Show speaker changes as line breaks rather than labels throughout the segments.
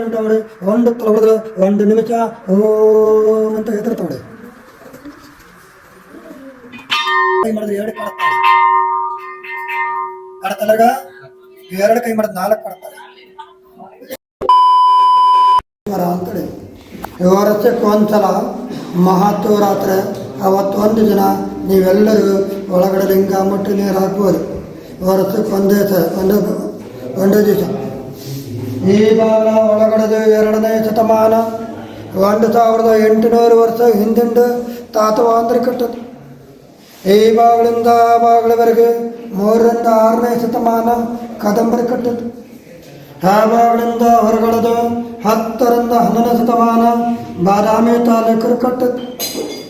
ಗಂಟೆ ಹೊಡೆ ಒಂದು ತಲೆ ಹೊಡೆದ್ರೆ ಒಂದು ನಿಮಿಷ. ಓ ಅಂತ ಹೆದರ್ತ ಹೊಡೆ ಕೈ ಎರಡು ಕಾಡ್ತಾರೆ ಎರಡು ಕೈ ಮಾಡಿದ್ರೆ ನಾಲ್ಕು ಕಡತಾರೆ ಅಂತೇಳಿ. ವರ್ಷಕ್ಕೆ ಒಂದ್ಸಲ ಮಹಾತ್ವರಾತ್ರಿ ಅವತ್ತು ಒಂದು ದಿನ ನೀವೆಲ್ಲರೂ ಒಳಗಡೆ ಲಿಂಗ, ಮುಟ್ಟಿ, ನೀರು ಹಾಕ್ಬೋದು ವರ್ಷಕ್ಕೆ ಒಂದೇ ಸ ಒಂದು ಒಂದೇ ದಿವಸ. ಈ ಬಾಲ ಒಳಗಡೆದು ಎರಡನೇ ಶತಮಾನ. ಒಂದು ಸಾವಿರದ ಎಂಟುನೂರು ವರ್ಷ ಹಿಂದಿಂದು ತಾತವಾಂದ್ರೆ ಕಟ್ಟದು. ಈ ಬಾಗಿಲಿಂದ ಆ ಬಾಗಿಲವರೆಗೆ ಮೂರರಿಂದ ಆರನೇ ಶತಮಾನ ಕದಂಬರಿ ಕಟ್ಟದು. ಆ ಬಾಗಿಲಿಂದ ಹೊರಗಡೆದು ಹತ್ತರಿಂದ ಹನ್ನೊಂದನೇ ಶತಮಾನ ಬಾದಾಮಿ ತಾಲೂಕರು ಕಟ್ಟದು.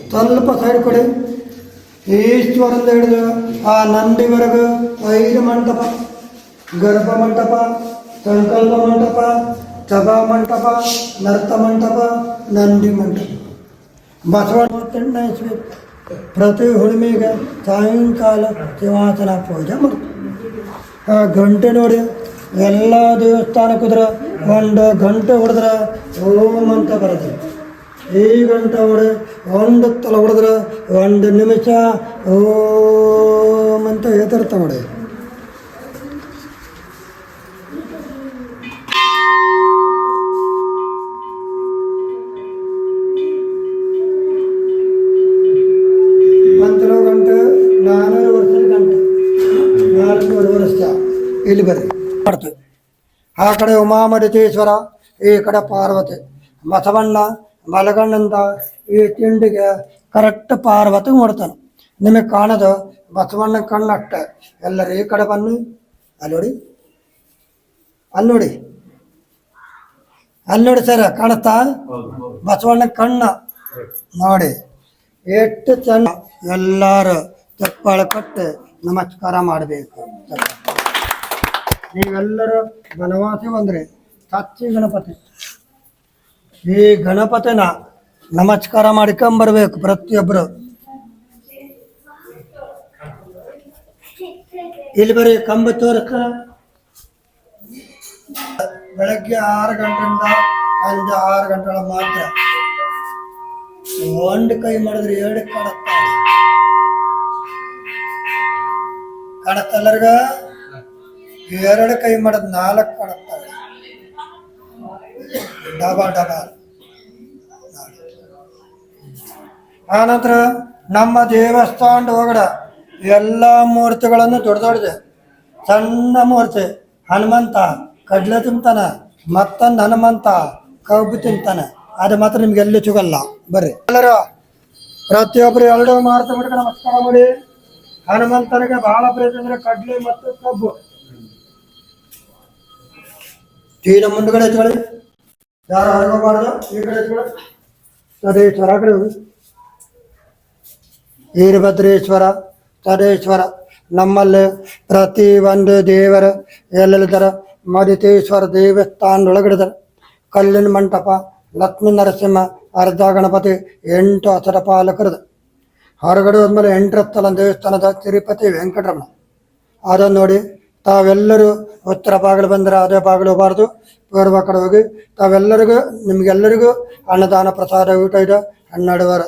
ಸ್ವಲ್ಪ ಸೈಡ್ ಕೊಡಿ. ಈಶ್ವರಿಂದ ಹಿಡಿದು ಆ ನಂದಿವರೆಗೂ ಐದು ಮಂಟಪ ಗರ್ಭ ಮಂಟಪ ಸಂಕಲ್ಪ ಮಂಟಪ ಸಭಾ ಮಂಟಪ, ನರ್ತ ಮಂಟಪ, ನಂದಿ ಮಂಟಪ. ಬಸವಣ್ಣ ಇಸ್ವಿ ಪ್ರತಿ ಹುಣ್ಣಿಮೆಗೆ ಸಾಯಂಕಾಲ ಸಿಂಹಾಸನ ಪೂಜೆ ಮಾಡ್ತೀವಿ. ಆ ಗಂಟೆ ನೋಡಿ ಎಲ್ಲ ದೇವಸ್ಥಾನಕ್ಕೆ ಹೋದ್ರೆ ಒಂದು ಗಂಟೆ ಹೊಡೆದ್ರೆ ಓಂ ಅಂತ ಬರುತ್ತೆ. ಈ ಗಂಟೆ ಹೊಡೆ ಒಂದು ತಲೆ ಹೊಡೆದ್ರೆ ಒಂದು ನಿಮಿಷ ಓಂ ಅಂತ ಹೇಳ್ತಿರ್ತಾವೆ ನೋಡಿ. ವರ್ಷ ಇಲ್ಲಿ ಬರ್ರಿ. ಆ ಕಡೆ ಉಮಾಮಡಿತೇಶ್ವರ ಈ ಕಡೆ ಪಾರ್ವತಿ. ಬಸವಣ್ಣ, ಬಲಗಣ್ಣಿಂದ ಈ ತಿಂಡಿಗೆ ಕರೆಕ್ಟ್ ಪಾರ್ವತಿ ನೋಡ್ತಾನೆ ನಿಮಗೆ ಕಾಣದು ಬಸವಣ್ಣ ಕಣ್ಣಷ್ಟೆ. ಎಲ್ಲರೂ ಈ ಕಡೆ ಬನ್ನಿ. ಅಲ್ಲಿ ನೋಡಿ. ಅಲ್ಲಿ ನೋಡಿ. ಅಲ್ಲಿ ನೋಡಿ ಸರ್, ಕಾಣುತ್ತಾ? ಬಸವಣ್ಣ ಕಣ್ಣ. ನೋಡಿ. ಎಷ್ಟು ಚೆನ್ನ ಎಲ್ಲರೂ ಚಪ್ಪಾಳೆ ಕೊಟ್ಟು ನಮಸ್ಕಾರ ಮಾಡಬೇಕು. ನೀವೆಲ್ಲರೂ ಬನವಾಸಿ ಬಂದ್ರಿ. ಸಚ್ಚಿ ಗಣಪತಿ. ಈ ಗಣಪತಿನ ನಮಸ್ಕಾರ ಮಾಡ್ಕೊಂಬರ್ಬೇಕು ಪ್ರತಿಯೊಬ್ಬರು ಇಲ್ಲಿ ಬರೀ ಕಂಬ ತೋರ್ಕ. ಬೆಳಗ್ಗೆ ಆರು ಗಂಟೆಯಿಂದ ಸಂಜೆ ಆರು ಗಂಟೆಗಳ ಮಾತ್ರ. ಒಂದು ಕೈ ಮಾಡಿದ್ರೆ ಎರಡು ಕಾಣುತ್ತಾ. ಕಾಣುತ್ತಲ್ಲರ್ಗ ಎರಡು ಕೈ ಮಾಡೋದು ನಾಲ್ಕು ಕಾಣುತ್ತವೆ. ಡಬಾ, ಡಬ. ಆನಂತರ ನಮ್ಮ ದೇವಸ್ಥಾನ ಹೋಗಡ ಎಲ್ಲ ಮೂರ್ತಿಗಳನ್ನು ದೊಡ್ಡ ದೊಡ್ಡದೆ. ಸಣ್ಣ ಮೂರ್ತಿ, ಹನುಮಂತ, ಕಡ್ಲೆ ತಿಂತಾನ, ಮತ್ತೊಂದು ಹನುಮಂತ, ಕಬ್ಬು ತಿಂತಾನೆ. ಅದು ಮಾತ್ರ ನಿಮ್ಗೆ ಎಲ್ಲಿ ಸಿಗಲ್ಲ. ಬರ್ರಿ. ಎಲ್ಲರೂ ಪ್ರತಿಯೊಬ್ಬರು ಎರಡು ಮಾರುತ ಬಿಡ್ಕೊಂಡು ನಮಸ್ಕಾರ ಮಾಡಿ. ಹನುಮಂತನಿಗೆ ಬಹಳ ಪ್ರೀತಿ ಅಂದ್ರೆ ಕಡ್ಲೆ ಮತ್ತು ಕಬ್ಬು. ತೀರ ಮುಂದ್ಗಡೆ ಎತ್ಕೊಳ್ಳಿ. ಯಾರು ಹೊರಗಬಾರ್ದು ಈ ಕಡೆ ಎತ್ಕೊಳ್ಳಿ. ಸದೇಶ್ವರ ಆ ಕಡೆ ವೀರಭದ್ರೇಶ್ವರ ಸದೇಶ್ವರ ನಮ್ಮಲ್ಲಿ ಪ್ರತಿ ಒಂದು ದೇವರ ಎಲ್ಲೆಲ್ಲಿದ್ದಾರೆ? ಮದಿತೇಶ್ವರ ದೇವಸ್ಥಾನದೊಳಗಡೆ ಕಲ್ಲಿನ ಮಂಟಪ, ಲಕ್ಷ್ಮೀ ನರಸಿಂಹ, ಅರ್ಧ ಗಣಪತಿ, ಎಂಟು ಹಸರ ಪಾಲಕರದು. ಹೊರಗಡೆ ಹೋದ್ಮೇಲೆ ಎಂಟರತ್ತಲ ದೇವಸ್ಥಾನದ ತಿರುಪತಿ ವೆಂಕಟರಮಣ. ಅದನ್ನು ನೋಡಿ ತಾವೆಲ್ಲರೂ ಉತ್ತರ ಬಾಗಿಲು ಬಂದರೆ ಅದೇ ಬಾಗಿಲು ಹೋಗಬಾರ್ದು. ಪೂರ್ವ ಕಡೆ ಹೋಗಿ ತಾವೆಲ್ಲರಿಗೂ, ನಿಮಗೆಲ್ಲರಿಗೂ ಅನ್ನದಾನ ಪ್ರಸಾದ ಊಟ ಇದೆ. ಹನ್ನೆರಡುವರೆ.